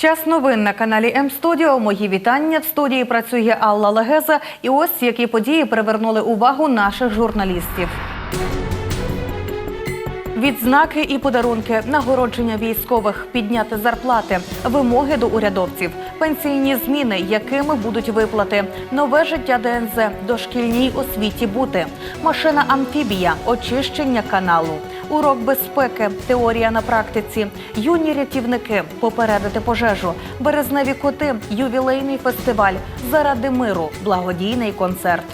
Час новин на каналі М Студіо. Мої вітання. В студії працює Алла Легеза. І ось які події привернули увагу наших журналістів. Відзнаки і подарунки, нагородження військових, підняти зарплати, вимоги до урядовців, пенсійні зміни, якими будуть виплати, нове життя ДНЗ, дошкільній освіті бути, машина амфібія, очищення каналу, урок безпеки, теорія на практиці, юні рятівники, попередити пожежу, березневі коти, ювілейний фестиваль, заради миру, благодійний концерт.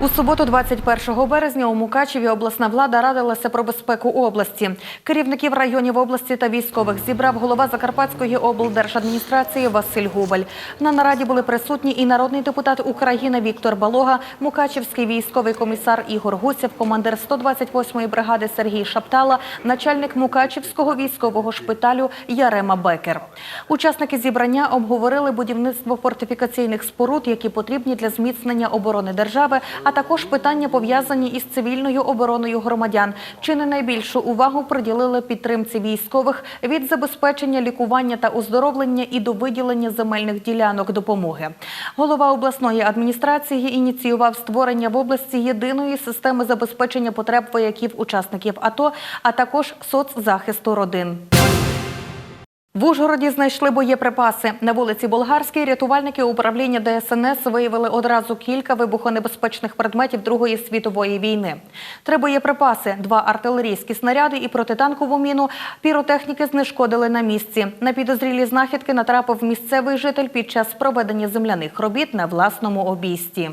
У суботу, 21 березня, у Мукачеві обласна влада радилася про безпеку області. Керівників районів області та військових зібрав голова Закарпатської облдержадміністрації Василь Губаль. На нараді були присутні і народний депутат України Віктор Балога, Мукачевський військовий комісар Ігор Гусєв, командир 128-ї бригади Сергій Шаптала, начальник Мукачевського військового шпиталю Ярема Бекер. Учасники зібрання обговорили будівництво фортифікаційних споруд, які потрібні для зміцнення оборони держави, а також питання пов'язані із цивільною обороною громадян. Чи не найбільшу увагу приділили підтримці військових від забезпечення лікування та оздоровлення і до виділення земельних ділянок допомоги. Голова обласної адміністрації ініціював створення в області єдиної системи забезпечення потреб вояків учасників АТО, а також соцзахисту родин. В Ужгороді знайшли боєприпаси. На вулиці Болгарській рятувальники управління ДСНС виявили одразу кілька вибухонебезпечних предметів Другої світової війни. Три боєприпаси, два артилерійські снаряди і протитанкову міну піротехніки знешкодили на місці. На підозрілі знахідки натрапив місцевий житель під час проведення земляних робіт на власному обійсті.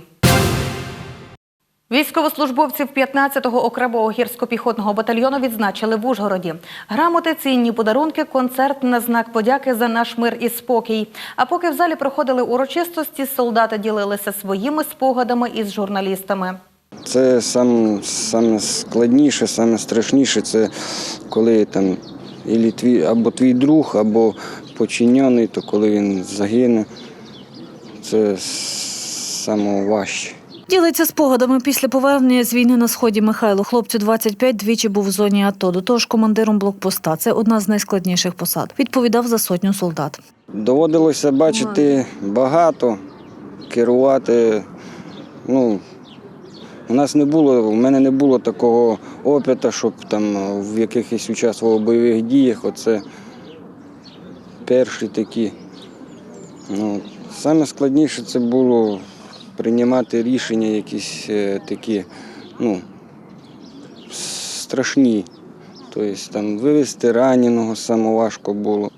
Військовослужбовців 15-го окремого гірсько-піхотного батальйону відзначили в Ужгороді. Грамоти, цінні подарунки, концерт на знак подяки за наш мир і спокій. А поки в залі проходили урочистості, солдати ділилися своїми спогадами із журналістами. Це сам, саме складніше, саме страшніше, це коли там ілі твій, або твій друг, або подчинений, то коли він загине, це саме важче. Ділиться спогадами після повернення з війни на сході Михайло. Хлопцю 25, двічі був в зоні АТО. До того ж командиром блокпоста. Це одна з найскладніших посад. Відповідав за сотню солдат. Доводилося бачити багато, керувати. Ну, у нас не було, у мене не було такого опиту, щоб там в якихось участвував у бойових діях. Оце перші такі. Ну, саме складніше це було приймати рішення якісь е, такі, ну, страшні. Тобто там вивезти раненого саме важко було.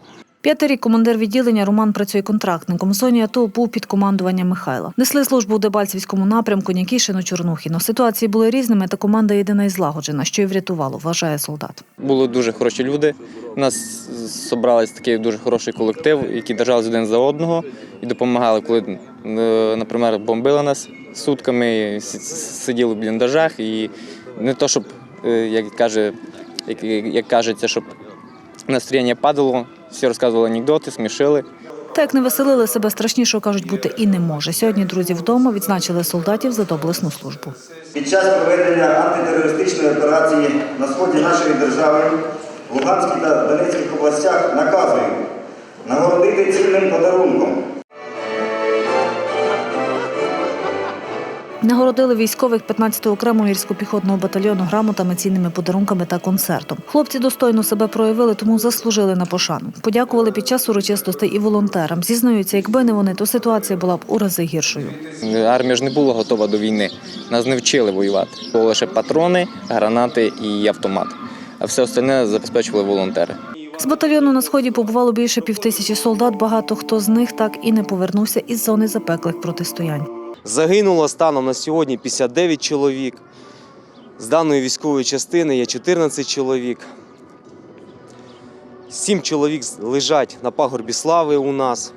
П'ятий рік командир відділення Роман працює контрактником. Зоні АТО був під командуванням Михайла. Несли службу у Дебальцівському напрямку Нікішино Чорнухіно. Ситуації були різними, та команда єдина і злагоджена, що й врятувало, вважає солдат. Були дуже хороші люди. У нас зібрались такий дуже хороший колектив, які держались один за одного і допомагали, коли, е, наприклад, бомбили нас сутками, сиділи в бліндажах. І не то, щоб, е, як каже, як, як кажеться, щоб настроєння падало, всі розказували анекдоти, смішили. Та як не веселили себе страшнішого, кажуть, бути і не може. Сьогодні друзі вдома відзначили солдатів за доблесну службу. Під час проведення антитерористичної операції на сході нашої держави в Луганській та Донецьких областях наказую нагородити цінним подарунком Нагородили військових 15-го окремого гірсько-піхотного батальйону грамотами, цінними подарунками та концертом. Хлопці достойно себе проявили, тому заслужили на пошану. Подякували під час урочистостей і волонтерам. Зізнаються, якби не вони, то ситуація була б у рази гіршою. Армія ж не була готова до війни. Нас не вчили воювати. Було лише патрони, гранати і автомат. А все остальне забезпечували волонтери. З батальйону на сході побувало більше півтисячі солдат. Багато хто з них так і не повернувся із зони запеклих протистоянь. Загинуло станом на сьогодні 59 чоловік. З даної військової частини є 14 чоловік. Сім чоловік лежать на пагорбі слави у нас.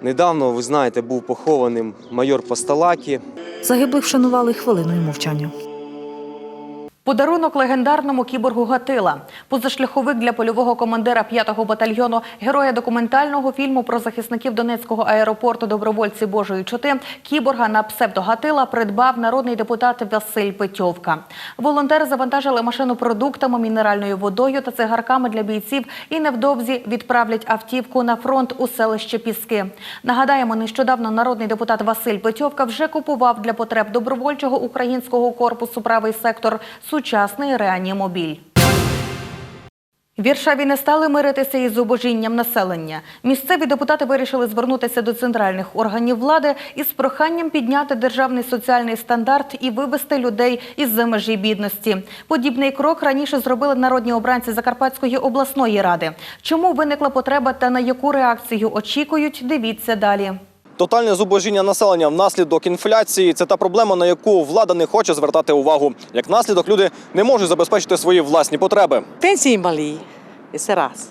Недавно, ви знаєте, був похований майор Пасталакі. Загиблих вшанували хвилиною мовчання. Подарунок легендарному кіборгу Гатила. Позашляховик для польового командира 5-го батальйону, героя документального фільму про захисників Донецького аеропорту Добровольці Божої чоти кіборга на псевдо Гатила придбав народний депутат Василь Петьовка. Волонтери завантажили машину продуктами, мінеральною водою та цигарками для бійців і невдовзі відправлять автівку на фронт у селище Піски. Нагадаємо, нещодавно народний депутат Василь Петьовка вже купував для потреб добровольчого українського корпусу правий сектор сучасний реанімобіль. Віршаві не стали миритися із зубожінням населення. Місцеві депутати вирішили звернутися до центральних органів влади із проханням підняти державний соціальний стандарт і вивести людей із за межі бідності. Подібний крок раніше зробили народні обранці Закарпатської обласної ради. Чому виникла потреба та на яку реакцію очікують? Дивіться далі. Тотальне зубожіння населення внаслідок інфляції це та проблема, на яку влада не хоче звертати увагу. Як наслідок, люди не можуть забезпечити свої власні потреби. Пенсії малі, і це раз.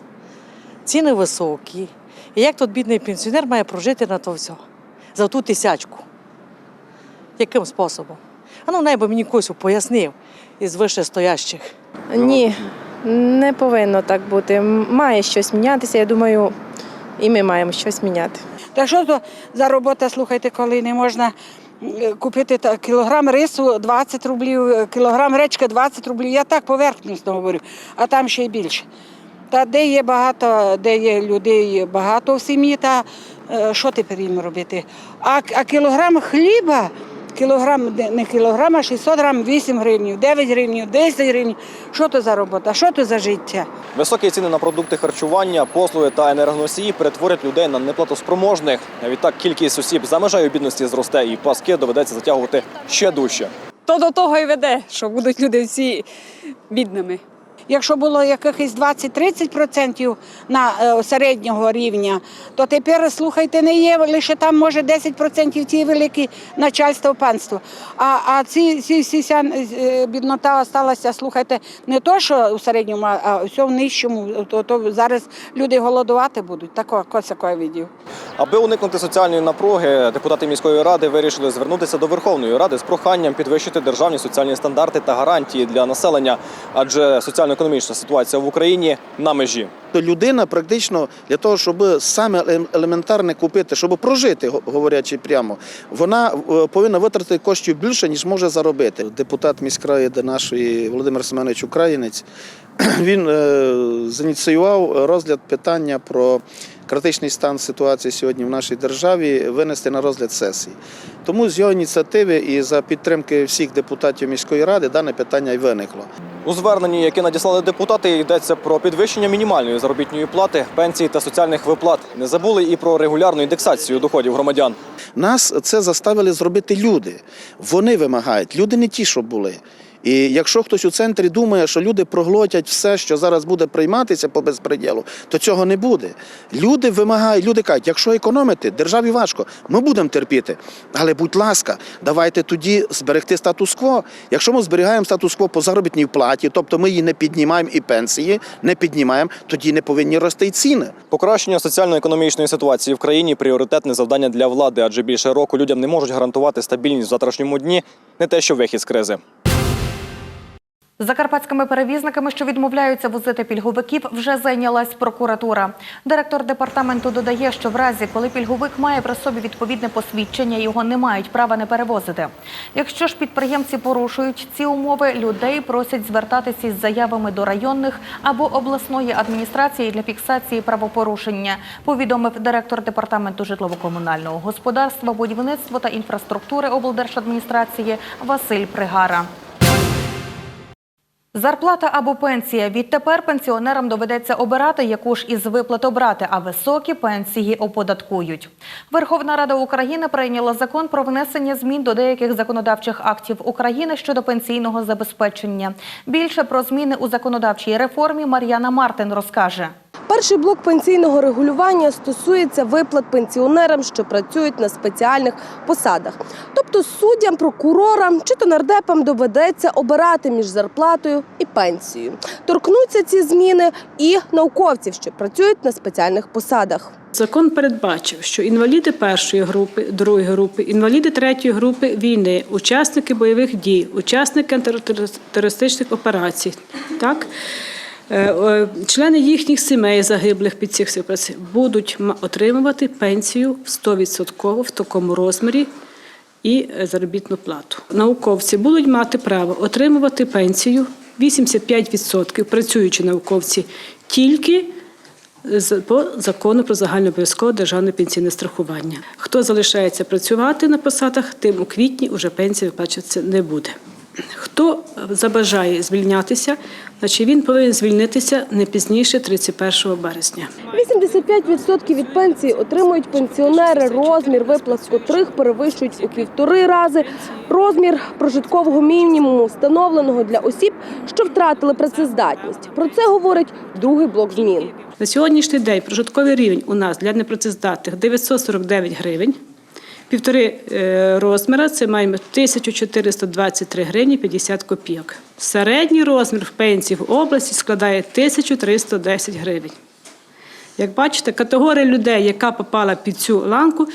Ціни високі. І як тут бідний пенсіонер має прожити на то все? За ту тисячку. Яким способом? А ну, найби мені когось пояснив із вищестоящих. Ні, не повинно так бути. Має щось мінятися. Я думаю, і ми маємо щось міняти. Та що то за робота, слухайте, коли не можна е, купити та- кілограм рису 20 рублів, е, кілограм речки 20 рублів. Я так поверхнісно говорю, а там ще й більше. Та де є багато, де є людей багато в сім'ї, та е, що тепер їм робити? А, а кілограм хліба, кілограм, не кілограм, а 600 грам 8 гривень, 9 гривень, 10 гривень. Що то за робота? Що то за життя? Високі ціни на продукти харчування, послуги та енергоносії перетворять людей на неплатоспроможних. Відтак кількість осіб за межею бідності зросте, і паски доведеться затягувати ще дужче. то до того і веде, що будуть люди всі бідними. Якщо було якихось 20-30% на е, середнього рівня, то тепер, слухайте, не є лише там може 10% ті великі начальство панство. А, а ці, ці всі ся е, біднота осталася, слухайте, не то, що у середньому, а- все в нижчому. То, то зараз люди голодувати будуть. Тако, коцако я видів. Аби уникнути соціальної напруги, депутати міської ради вирішили звернутися до Верховної Ради з проханням підвищити державні соціальні стандарти та гарантії для населення, адже соціально-економічна ситуація в Україні на межі. Людина практично для того, щоб саме елементарне купити, щоб прожити, говорячи прямо, вона е, повинна витратити коштів більше, ніж може заробити. Депутат міськради нашої Володимир Семенович Українець він е, зініціював розгляд питання про критичний стан ситуації сьогодні в нашій державі винести на розгляд сесії. Тому з його ініціативи і за підтримки всіх депутатів міської ради дане питання й виникло. У зверненні, яке надіслали депутати, йдеться про підвищення мінімальної заробітної плати, пенсії та соціальних виплат. Не забули і про регулярну індексацію доходів громадян. Нас це заставили зробити люди. Вони вимагають. Люди не ті, що були. І якщо хтось у центрі думає, що люди проглотять все, що зараз буде прийматися по безпреділу, то цього не буде. Люди вимагають, люди кажуть, якщо економити, державі важко, ми будемо терпіти. Але будь ласка, давайте тоді зберегти статус-кво. Якщо ми зберігаємо статус-кво по заробітній платі, тобто ми її не піднімаємо і пенсії, не піднімаємо, тоді не повинні рости й ціни. Покращення соціально-економічної ситуації в країні пріоритетне завдання для влади, адже більше року людям не можуть гарантувати стабільність в завтрашньому дні, не те, що вихід з кризи. Закарпатськими перевізниками, що відмовляються возити пільговиків, вже зайнялась прокуратура. Директор департаменту додає, що в разі, коли пільговик має при собі відповідне посвідчення, його не мають права не перевозити. Якщо ж підприємці порушують ці умови, людей просять звертатися із заявами до районних або обласної адміністрації для фіксації правопорушення. Повідомив директор департаменту житлово-комунального господарства, будівництва та інфраструктури облдержадміністрації Василь Пригара. Зарплата або пенсія. Відтепер пенсіонерам доведеться обирати, яку ж із виплат обрати, а високі пенсії оподаткують. Верховна Рада України прийняла закон про внесення змін до деяких законодавчих актів України щодо пенсійного забезпечення. Більше про зміни у законодавчій реформі Мар'яна Мартин розкаже. Перший блок пенсійного регулювання стосується виплат пенсіонерам, що працюють на спеціальних посадах. Тобто суддям, прокурорам чи то нардепам доведеться обирати між зарплатою і пенсією. Торкнуться ці зміни і науковців, що працюють на спеціальних посадах. Закон передбачив, що інваліди першої групи, другої групи, інваліди третьої групи війни, учасники бойових дій, учасники антитерористичних операцій, так, члени їхніх сімей загиблих під цих ситуацій будуть отримувати пенсію 100% в такому розмірі і е, заробітну плату. Науковці будуть мати право отримувати пенсію 85% працюючі науковці тільки по закону про загальнообов'язкове державне пенсійне страхування. Хто залишається працювати на посадах, тим у квітні вже пенсія виплачуватися не буде. Хто забажає звільнятися, значить він повинен звільнитися не пізніше 31 березня. 85% від пенсії отримують пенсіонери, розмір виплат з котрих перевищують у півтори рази розмір прожиткового мінімуму, встановленого для осіб, що втратили працездатність. Про це говорить другий блок змін. На сьогоднішній день прожитковий рівень у нас для непрацездатних 949 гривень. Півтори е, розміра це маємо 1423 гривні 50 копійок. Середній розмір в пенсії в області складає 1310 гривень. Як бачите, категорія людей, яка попала під цю ланку,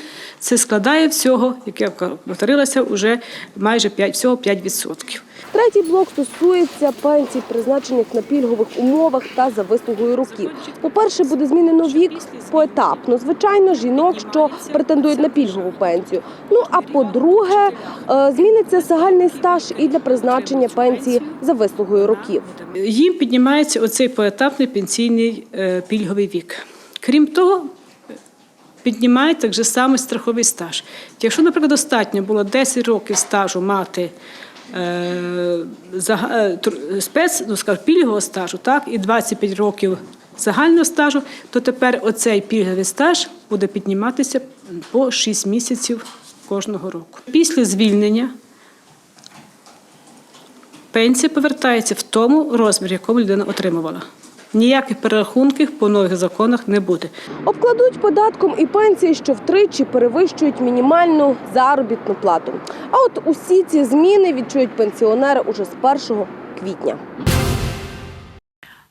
це складає всього, як я повторилася, вже майже 5, всього 5%. Третій блок стосується пенсій, призначених на пільгових умовах та за вислугою років. По-перше, буде змінено вік поетапно. Звичайно, жінок, що претендують на пільгову пенсію. Ну а по-друге, е, зміниться загальний стаж і для призначення пенсії за вислугою років. Їм піднімається оцей поетапний пенсійний е, пільговий вік. Крім того, піднімає так же само страховий стаж. Якщо, наприклад, достатньо було 10 років стажу мати е, е, спец, ну, скажімо, пільгового стажу, так, і 25 років загального стажу, то тепер оцей пільговий стаж буде підніматися по 6 місяців кожного року. Після звільнення пенсія повертається в тому розмірі, якому людина отримувала. Ніяких перерахунків по нових законах не буде. Обкладуть податком і пенсії, що втричі перевищують мінімальну заробітну плату. А от усі ці зміни відчують пенсіонери уже з 1 квітня.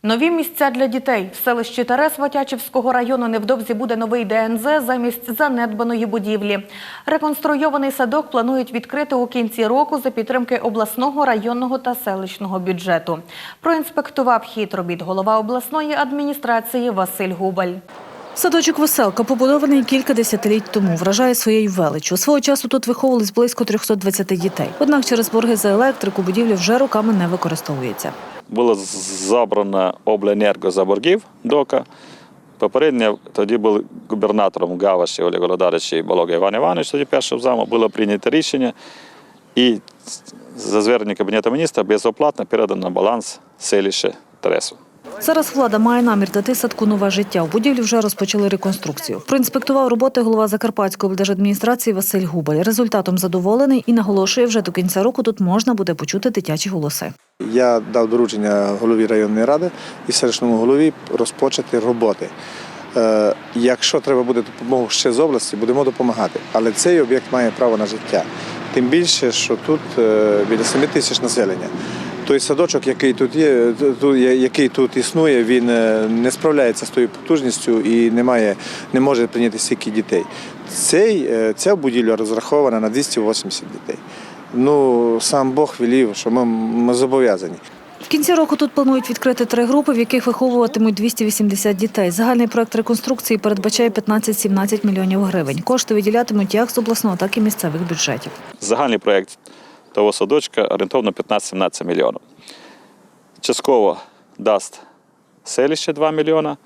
Нові місця для дітей в селищі Терес Ватячівського району невдовзі буде новий ДНЗ замість занедбаної будівлі. Реконструйований садок планують відкрити у кінці року за підтримки обласного, районного та селищного бюджету. Проінспектував хід робіт голова обласної адміністрації Василь Губаль. Садочок Веселка, побудований кілька десятиліть тому, вражає своєю величчю. Свого часу тут виховувались близько 320 дітей. Однак через борги за електрику будівля вже роками не використовується. Було забрано обленерго за боргів дока. Попередньо тоді був губернатором Гаваші Олег Володарович і Болога Іван Іванович, тоді першим замом, було прийнято рішення і за зверненням Кабінету міністра безоплатно передано на баланс селище Тересу. Зараз влада має намір дати садку нове життя. У будівлі вже розпочали реконструкцію. Проінспектував роботи голова Закарпатської облдержадміністрації Василь Губаль. Результатом задоволений і наголошує, вже до кінця року тут можна буде почути дитячі голоси. Я дав доручення голові районної ради і селищному голові розпочати роботи. Е, Якщо треба буде допомогу ще з області, будемо допомагати. Але цей об'єкт має право на життя. Тим більше, що тут е, біля 7 тисяч населення. Той садочок, який тут є, який тут існує, він е, не справляється з тою потужністю і не, має, не може прийняти стільки дітей. Цей, е, ця будівля розрахована на 280 дітей. Ну, сам Бог велів, що ми, ми зобов'язані. В кінці року тут планують відкрити три групи, в яких виховуватимуть 280 дітей. Загальний проект реконструкції передбачає 15-17 мільйонів гривень. Кошти виділятимуть як з обласного, так і місцевих бюджетів. Загальний проєкт того садочка орієнтовно 15-17 мільйонів. Частково дасть селище 2 мільйона,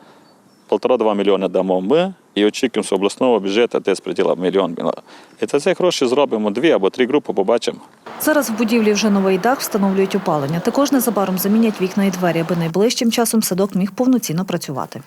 1,5-2 мільйони дамо ми і очікуємо з обласного бюджету десь приділа мільйон. І за ці гроші зробимо дві або три групи, побачимо. Зараз в будівлі вже новий дах встановлюють опалення. Також незабаром замінять вікна і двері, аби найближчим часом садок міг повноцінно працювати.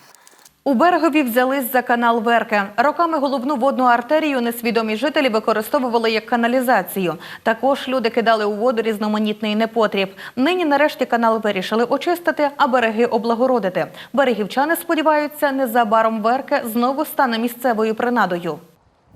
У берегові взялись за канал Верке. Роками головну водну артерію несвідомі жителі використовували як каналізацію. Також люди кидали у воду різноманітний непотріб. Нині нарешті канал вирішили очистити, а береги облагородити. Берегівчани сподіваються, незабаром Верке знову стане місцевою принадою.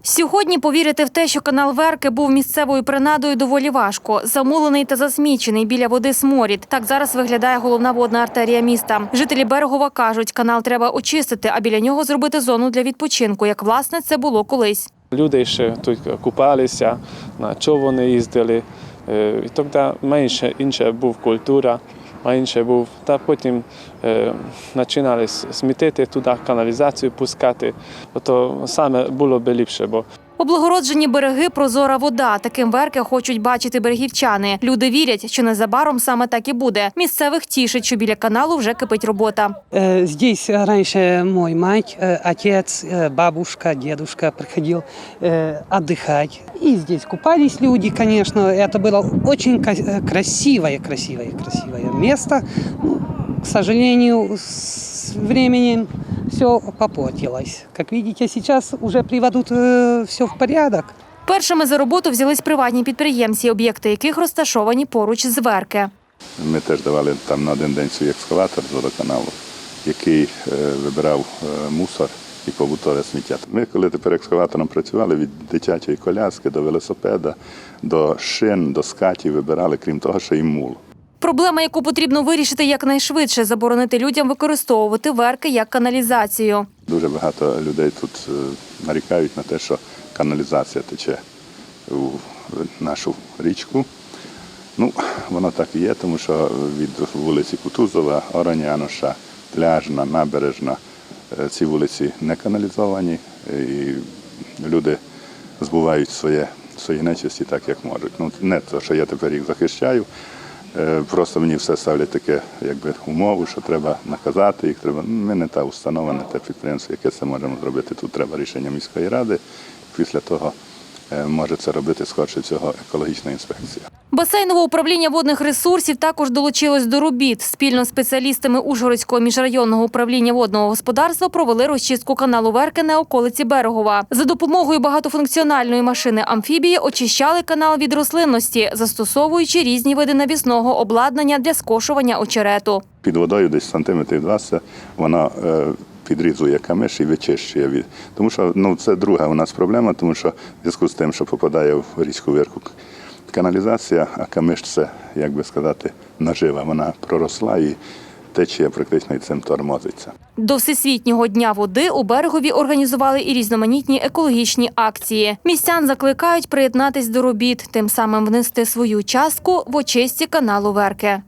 Сьогодні повірити в те, що канал Верки був місцевою принадою, доволі важко. Замулений та засмічений біля води сморід. Так зараз виглядає головна водна артерія міста. Жителі Берегова кажуть, канал треба очистити, а біля нього зробити зону для відпочинку, як власне це було колись. Люди ще тут купалися, на човни їздили. Е, І тоді менше інша був культура, менше був. Та потім е, починали с- смітити туди, каналізацію пускати. То саме було б ліпше, бо Облагороджені береги, прозора вода. Таким верки хочуть бачити берегівчани. Люди вірять, що незабаром саме так і буде. Місцевих тішить, що біля каналу вже кипить робота. Э, Здесь раньше мой мать, э, отец, э, бабушка, дедушка приходил э, отдыхать. И здесь купались люди, конечно. Это было очень ка- э, красивое, красивое, красивое место. Ну, к сожалению, с временем все попортилось. Как видите, сейчас уже приводят все в порядок. Першими за роботу взялись приватні підприємці, об'єкти яких розташовані поруч з Верки. Ми теж давали там на один день свій екскаватор з водоканалу, який е, вибирав е, мусор і побутове сміття. Ми, коли тепер екскаватором працювали від дитячої коляски до велосипеда, до шин, до скатів вибирали, крім того, ще й мул. Проблема, яку потрібно вирішити якнайшвидше, заборонити людям використовувати верки як каналізацію. Дуже багато людей тут е, нарікають на те, що каналізація тече у нашу річку. Ну, воно так і є, тому що від вулиці Кутузова, Ороняноша, Пляжна, Набережна е, ці вулиці не каналізовані, і люди збувають своє, свої нечисті так, як можуть. Ну, не те, що я тепер їх захищаю. Е, Просто мені все ставлять таке, якби умову, що треба наказати їх. Треба. Ми не та установа, не те підприємство, яке це можемо зробити. Тут треба рішення міської ради. Після того може це робити скорше всього екологічна інспекція. Басейнове управління водних ресурсів також долучилось до робіт. Спільно з спеціалістами Ужгородського міжрайонного управління водного господарства провели розчистку каналу Верки на околиці Берегова. За допомогою багатофункціональної машини амфібії очищали канал від рослинності, застосовуючи різні види навісного обладнання для скошування очерету. Під водою десь сантиметрів 20 вона е, підрізує камиш і вичищує від. Тому що ну, це друга у нас проблема, тому що в зв'язку з тим, що попадає в річку Вирку каналізація, а камиш це, як би сказати, нажива. Вона проросла і течія практично і цим тормозиться. До Всесвітнього дня води у берегові організували і різноманітні екологічні акції. Містян закликають приєднатись до робіт, тим самим внести свою частку в очисті каналу Верки.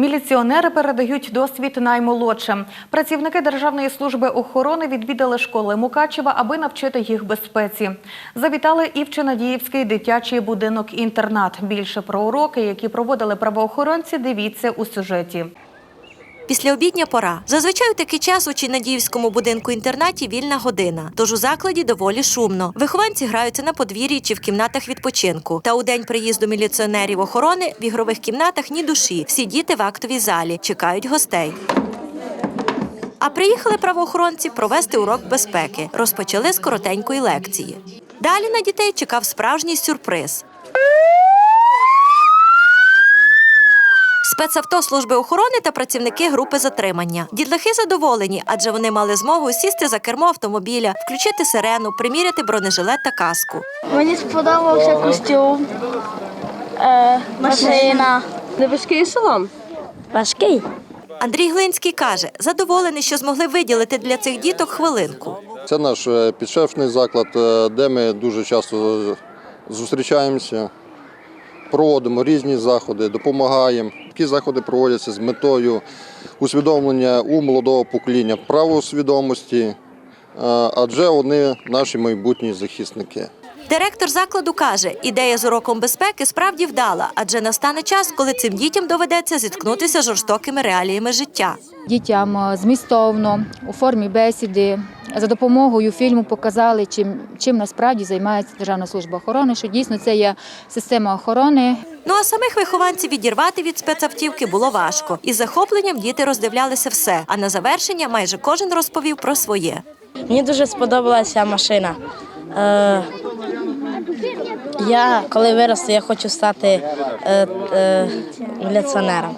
Міліціонери передають досвід наймолодшим. Працівники Державної служби охорони відвідали школи Мукачева, аби навчити їх безпеці. Завітали і в Чинадіївський дитячий будинок-інтернат. Більше про уроки, які проводили правоохоронці, дивіться у сюжеті. Післяобідня пора. Зазвичай у такий час у Чинадіївському будинку-інтернаті вільна година, тож у закладі доволі шумно. Вихованці граються на подвір'ї чи в кімнатах відпочинку. Та у день приїзду міліціонерів охорони в ігрових кімнатах ні душі. Всі діти в актовій залі чекають гостей. А приїхали правоохоронці провести урок безпеки. Розпочали з коротенької лекції. Далі на дітей чекав справжній сюрприз. Спецавто служби охорони та працівники групи затримання. Дітлахи задоволені, адже вони мали змогу сісти за кермо автомобіля, включити сирену, приміряти бронежилет та каску. Мені сподобався костюм, е, машина. Не важкий шолом? Важкий. Андрій Глинський каже, задоволений, що змогли виділити для цих діток хвилинку. Це наш е, підшефний заклад, е, де ми дуже часто зустрічаємося, проводимо різні заходи, допомагаємо. Такі заходи проводяться з метою усвідомлення у молодого покоління правосвідомості, е, адже вони наші майбутні захисники. Директор закладу каже, ідея з уроком безпеки справді вдала, адже настане час, коли цим дітям доведеться зіткнутися з жорстокими реаліями життя. Дітям е, змістовно у формі бесіди за допомогою фільму показали, чим, чим насправді займається Державна служба охорони, що дійсно це є система охорони, Ну а самих вихованців відірвати від спецавтівки було важко. Із захопленням діти роздивлялися все. А на завершення майже кожен розповів про своє. Мені дуже сподобалася машина. Е, я, коли виросту, я хочу стати е, е, міліціонером.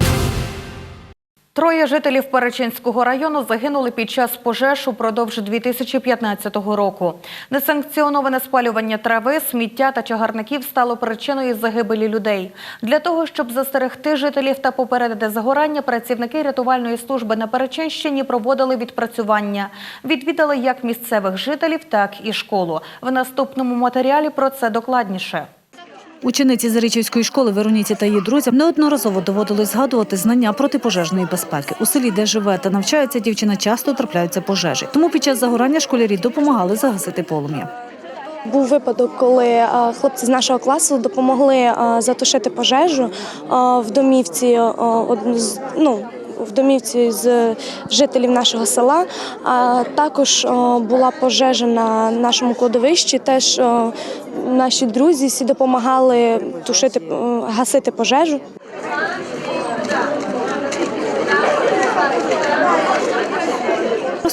Троє жителів Перечинського району загинули під час пожеж упродовж 2015 року. Несанкціоноване спалювання трави, сміття та чагарників стало причиною загибелі людей. Для того, щоб застерегти жителів та попередити загорання, працівники рятувальної служби на Перечинщині проводили відпрацювання. Відвідали як місцевих жителів, так і школу. В наступному матеріалі про це докладніше. Учениці Зарічівської школи Вероніці та її друзям неодноразово доводилось згадувати знання протипожежної безпеки. У селі, де живе та навчається дівчина, часто трапляються пожежі. Тому під час загорання школярі допомагали загасити полум'я. Був випадок, коли е, хлопці з нашого класу допомогли е, затушити пожежу е, в домівці з- ну, в домівці з жителів нашого села. А також була пожежа на нашому кладовищі. Теж наші друзі всі допомагали тушити, гасити пожежу.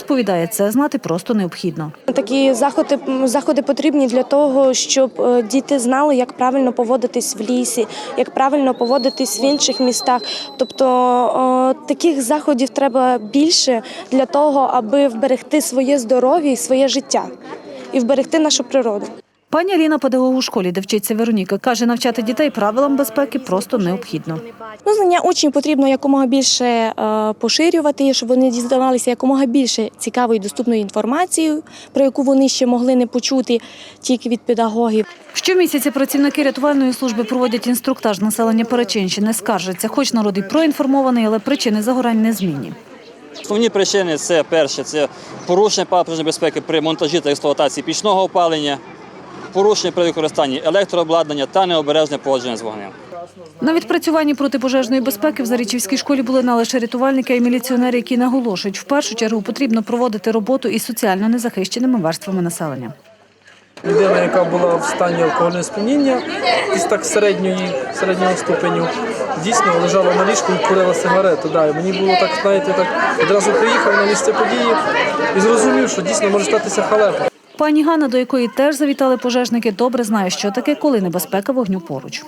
Розповідає, це знати просто необхідно. Такі заходи, заходи потрібні для того, щоб е, діти знали, як правильно поводитись в лісі, як правильно поводитись в інших містах. Тобто е, таких заходів треба більше для того, аби вберегти своє здоров'я і своє життя і вберегти нашу природу. Пані Аліна, педагог у школі, де вчиться Вероніка, каже, навчати дітей правилам безпеки просто необхідно. Ну, знання учнів потрібно якомога більше е, поширювати, щоб вони дізнавалися якомога більше цікавої і доступної інформації, про яку вони ще могли не почути тільки від педагогів. Щомісяця працівники рятувальної служби проводять інструктаж населення Перечинщини. Скаржаться, хоч народ і проінформований, але причини загорань незмінні. Основні причини це перше, це порушення правил пожежної безпеки при монтажі та експлуатації пічного опалення, порушення при використанні електрообладнання та необережне поводження з вогнем. На відпрацюванні протипожежної безпеки в Зарічівській школі були не лише рятувальники, а й міліціонери, які наголошують, в першу чергу потрібно проводити роботу із соціально незахищеними верствами населення. Людина, яка була в стані алкогольного сп'яніння, десь так середньої, середнього ступеню, дійсно лежала на ліжку і курила сигарету. Да, і мені було так, знаєте, так одразу приїхав на місце події і зрозумів, що дійсно може статися халепа. Пані Ганна, до якої теж завітали пожежники, добре знає, що таке, коли небезпека вогню поруч.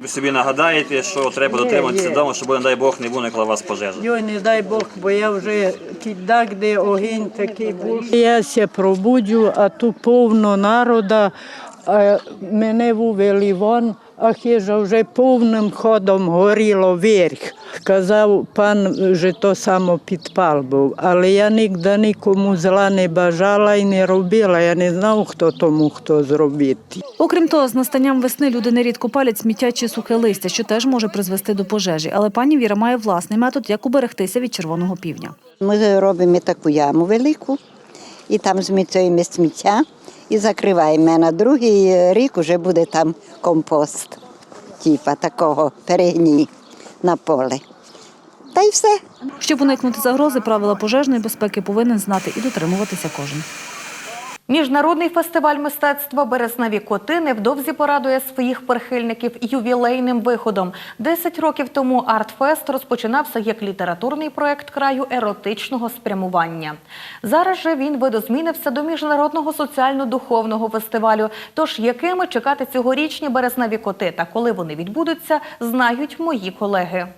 Ви собі нагадаєте, що треба дотриматися вдома, щоб, не дай Бог, не виникла у вас пожежа. Йой, не дай Бог, бо я вже кидак, де огінь такий був. Я ся пробуджу, а тут повно народу. а мене вивели вон, а хижа вже повним ходом горіло вверх. Казав пан, що то само підпал був, але я ніде нікому зла не бажала і не робила. Я не знав, хто тому хто зробити. Окрім того, з настанням весни люди нерідко палять сміття чи сухе листя, що теж може призвести до пожежі. Але пані Віра має власний метод, як уберегтися від червоного півня. Ми робимо таку яму велику і там зміцюємо сміття і закриваємо. На другий рік вже буде там компост, типа такого перегній на поле. Та й все. Щоб уникнути загрози, правила пожежної безпеки повинен знати і дотримуватися кожен. Міжнародний фестиваль мистецтва Березневі коти невдовзі порадує своїх прихильників ювілейним виходом. Десять років тому Артфест розпочинався як літературний проект краю еротичного спрямування. Зараз же він видозмінився до міжнародного соціально-духовного фестивалю. Тож якими чекати цьогорічні березневі коти та коли вони відбудуться, знають мої колеги.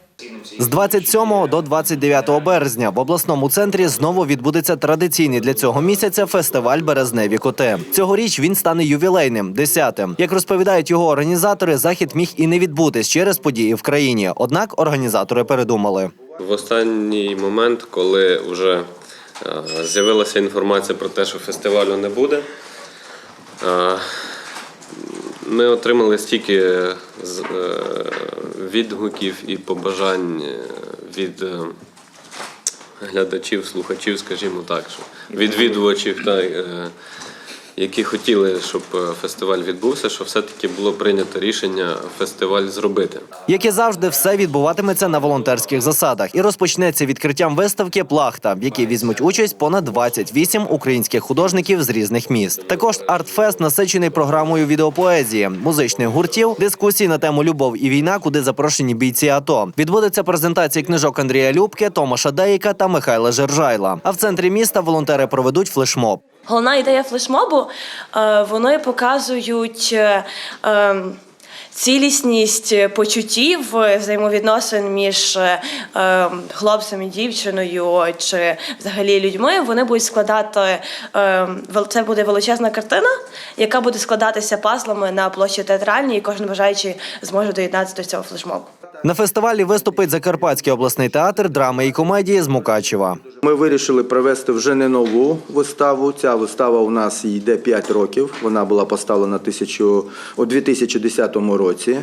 З 27 до 29 березня в обласному центрі знову відбудеться традиційний для цього місяця фестиваль Березневі коти. Цьогоріч він стане ювілейним, десятим. Як розповідають його організатори, захід міг і не відбутись через події в країні. Однак організатори передумали. В останній момент, коли вже е, з'явилася інформація про те, що фестивалю не буде, е, ми отримали стільки відгуків і побажань е, від е, глядачів, слухачів, скажімо так, що відвідувачів. Та, е, які хотіли, щоб е, фестиваль відбувся, що все-таки було прийнято рішення фестиваль зробити. Як і завжди, все відбуватиметься на волонтерських засадах і розпочнеться відкриттям виставки Плахта, в якій візьмуть участь понад 28 українських художників з різних міст. Також артфест насичений програмою відеопоезії, музичних гуртів, дискусій на тему любов і війна, куди запрошені бійці АТО. Відбудеться презентації книжок Андрія Любки, Томаша Деїка та Михайла Жержайла. А в центрі міста волонтери проведуть флешмоб. Головна ідея флешмобу е, вони показують. е, е, Цілісність почуттів, взаємовідносин між хлопцем і дівчиною чи взагалі людьми, вони будуть складати це буде величезна картина, яка буде складатися пазлами на площі театральній, і кожен бажаючий зможе доєднатися до цього флешмобу. На фестивалі виступить Закарпатський обласний театр драми і комедії з Мукачева. Ми вирішили провести вже не нову виставу. Ця вистава у нас йде 5 років. Вона була поставлена тисячу- у 2010 році.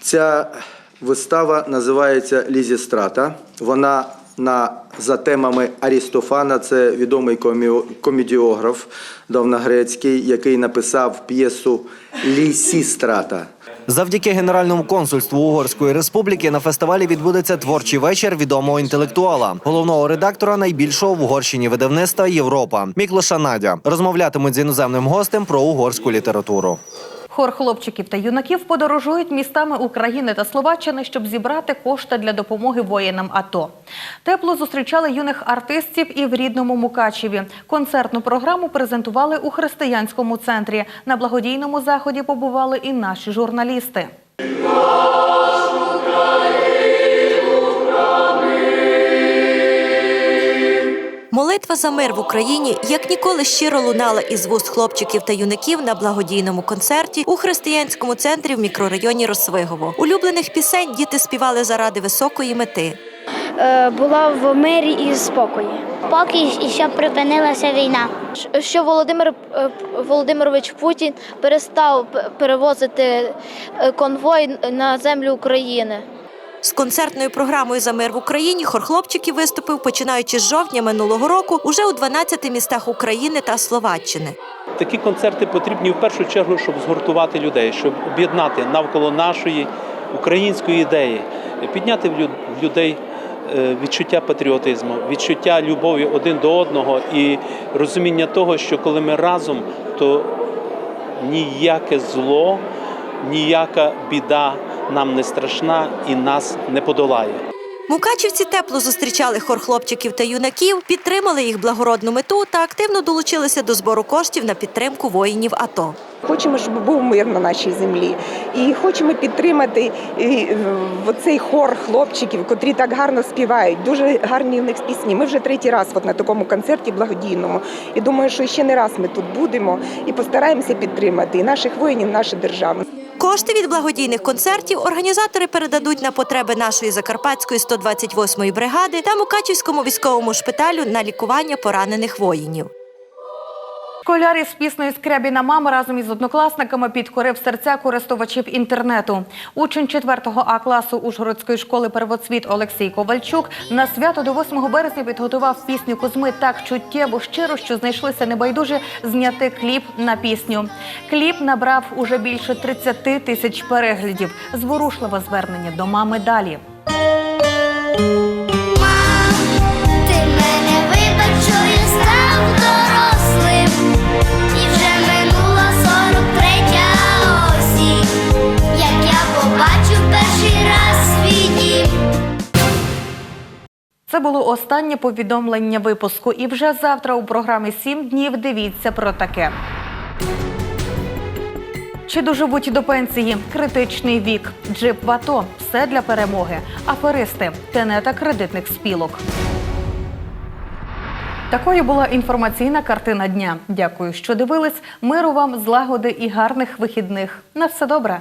Ця вистава називається Лізістрата. Вона на, за темами Арістофана, це відомий комедіограф давногрецький, який написав п'єсу Лісістрата. Завдяки Генеральному консульству Угорської республіки на фестивалі відбудеться творчий вечір відомого інтелектуала, головного редактора найбільшого в Угорщині видавництва Європа Міклоша Надя. Розмовлятимуть з іноземним гостем про угорську літературу. Хор хлопчиків та юнаків подорожують містами України та Словаччини, щоб зібрати кошти для допомоги воїнам АТО. Тепло зустрічали юних артистів і в рідному Мукачеві. Концертну програму презентували у християнському центрі. На благодійному заході побували і наші журналісти. Молитва за мир в Україні як ніколи щиро лунала із вуст хлопчиків та юнаків на благодійному концерті у християнському центрі в мікрорайоні Росвигово. Улюблених пісень діти співали заради високої мети. Е, була в мирі і спокої. Поки і щоб припинилася війна. Що Володимир е, Володимирович Путін перестав перевозити е, конвой на землю України. З концертною програмою за мир в Україні хор хлопчиків виступив починаючи з жовтня минулого року уже у 12 містах України та Словаччини. Такі концерти потрібні в першу чергу, щоб згуртувати людей, щоб об'єднати навколо нашої української ідеї, підняти в людей е, відчуття патріотизму, відчуття любові один до одного і розуміння того, що коли ми разом, то ніяке зло, ніяка біда нам не страшна і нас не подолає. Мукачівці тепло зустрічали хор хлопчиків та юнаків, підтримали їх благородну мету та активно долучилися до збору коштів на підтримку воїнів АТО. Хочемо, щоб був мир на нашій землі, і хочемо підтримати цей хор хлопчиків, котрі так гарно співають. Дуже гарні в них пісні. Ми вже третій раз от на такому концерті благодійному. І думаю, що ще не раз ми тут будемо і постараємося підтримати і наших воїнів, нашу державу. Кошти від благодійних концертів організатори передадуть на потреби нашої закарпатської 128-ї бригади та Мукачівському військовому шпиталю на лікування поранених воїнів. Школяр із піснею Скрябіна мама разом із однокласниками підкорив серця користувачів інтернету. Учень 4 А класу Ужгородської школи первоцвіт Олексій Ковальчук на свято до 8 березня підготував пісню Кузьми так чуттєво щиро, що знайшлися небайдужі зняти кліп на пісню. Кліп набрав уже більше 30 тисяч переглядів. Зворушливе звернення до мами далі. Це було останнє повідомлення випуску. І вже завтра у програмі «7 днів дивіться про таке. Чи доживуть до пенсії? Критичний вік. Джип в АТО. Все для перемоги. Аферисти. Тенета кредитних спілок. Такою була інформаційна картина дня. Дякую, що дивились. Миру вам, злагоди і гарних вихідних. На все добре.